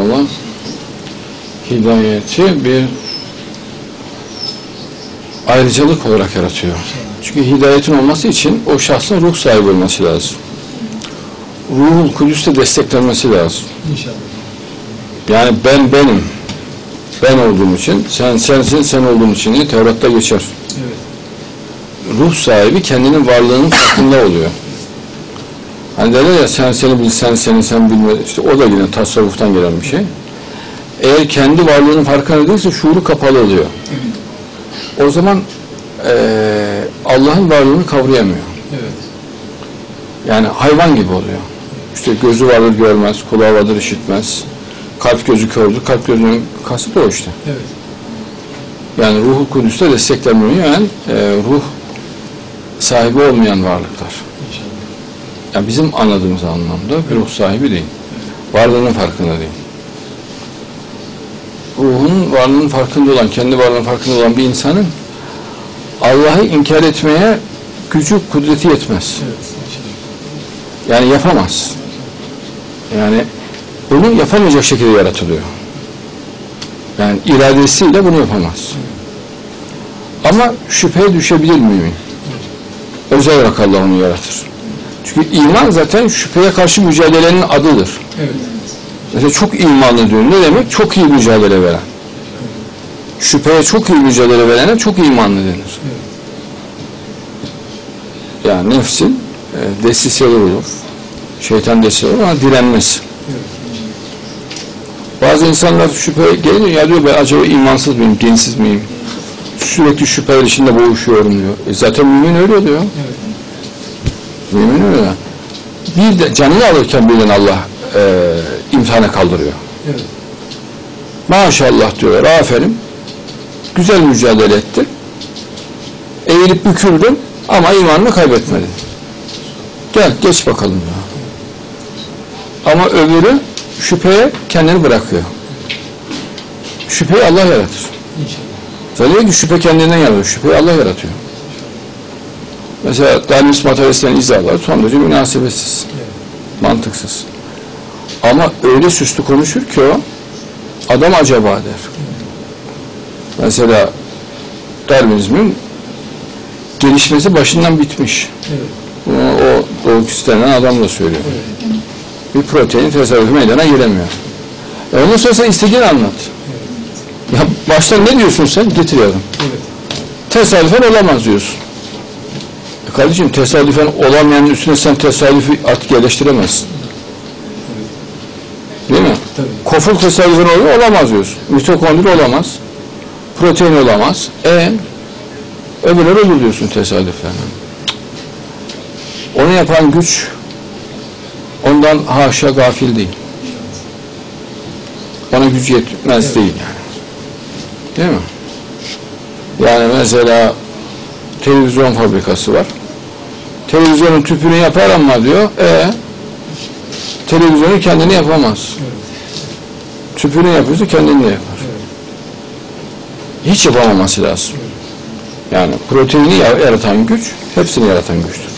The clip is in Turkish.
Allah hidayeti bir ayrıcalık olarak yaratıyor. Çünkü hidayetin olması için o şahsın ruh sahibi olması lazım. Ruhul Kudüs'te desteklenmesi lazım. İnşallah. Yani ben benim. Ben olduğum için, sen sensin, sen olduğun için diye Tevrat'ta geçer. Evet. Ruh sahibi kendinin varlığının farkında oluyor. Hani derler ya sen seni bil, sen seni sen bilme. İşte o da yine tasavvuftan gelen bir şey. Eğer kendi varlığının farkında değilse şuuru kapalı oluyor. O zaman eee, Allah'ın varlığını kavrayamıyor. Evet. Yani hayvan gibi oluyor. İşte gözü vardır görmez, kulağı vardır işitmez. Kalp gözü kördür, kalp gözünün kasıt o işte. Evet. Yani ruhu kudüste desteklenmiyor. Yani e, ruh sahibi olmayan varlıklar. Yani bizim anladığımız anlamda bir ruh sahibi değil. Varlığının farkında değil. Ruhun varlığının farkında olan, kendi varlığının farkında olan bir insanın Allah'ı inkar etmeye gücü, kudreti yetmez. Yani yapamaz. Yani bunu yapamayacak şekilde yaratılıyor. Yani iradesiyle bunu yapamaz. Ama şüpheye düşebilir mümin. Özel olarak Allah onu yaratır. Çünkü iman zaten şüpheye karşı mücadelenin adıdır. Evet. Mesela çok imanlı diyor. Ne demek? Çok iyi mücadele veren. Şüpheye çok iyi mücadele verene çok imanlı denir. Yani nefsin e, desiseleri olur. Şeytan desiseleri olur ama direnmez. Evet. Bazı insanlar şüphe gelince ya diyor ben acaba imansız mıyım, dinsiz miyim? Sürekli şüpheler içinde boğuşuyorum diyor. E zaten mümin öyle diyor. Evet. Mümin öyle. Bir de canını alırken birden Allah e, imtihana kaldırıyor. Evet. Maşallah diyorlar, aferin. Güzel mücadele ettin. Eğilip büküldün ama imanını kaybetmedin. Gel geç bakalım ya. Ama öbürü şüpheye kendini bırakıyor. Şüpheyi Allah yaratır. İnşallah. Söylüyor ki şüphe kendinden yaratıyor. Şüpheyi Allah yaratıyor. Mesela Darwin materyalistlerin izahları son derece münasebetsiz. Evet. Mantıksız. Ama öyle süslü konuşur ki o adam acaba der. Mesela Darwinizmin gelişmesi başından bitmiş. Evet. Bunu o doğu denen adam da söylüyor. Evet. Bir protein tesadüfi meydana gelemiyor. E ondan sonra sen istediğini anlat. Ya baştan ne diyorsun sen? Getiriyorum. Evet. Tesadüfen olamaz diyorsun. E kardeşim tesadüfen olamayanın üstüne sen tesadüfi artık yerleştiremezsin. Değil mi? Tabii. Koful tesadüfen oluyor, olamaz diyorsun. Mitokondri olamaz. Protein olamaz. E öbürleri olur diyorsun tesadüfen. Onu yapan güç ondan haşa gafil değil. Ona gücü yetmez Evet. değil yani. Değil mi? Yani mesela televizyon fabrikası var. Televizyonun tüpünü yapar ama diyor, e televizyonu kendini yapamaz. Evet. Tüpünü yapıyorsa kendini yapar. Evet. Hiç yapamaması lazım. Yani proteini ya- yaratan güç, hepsini yaratan güçtür.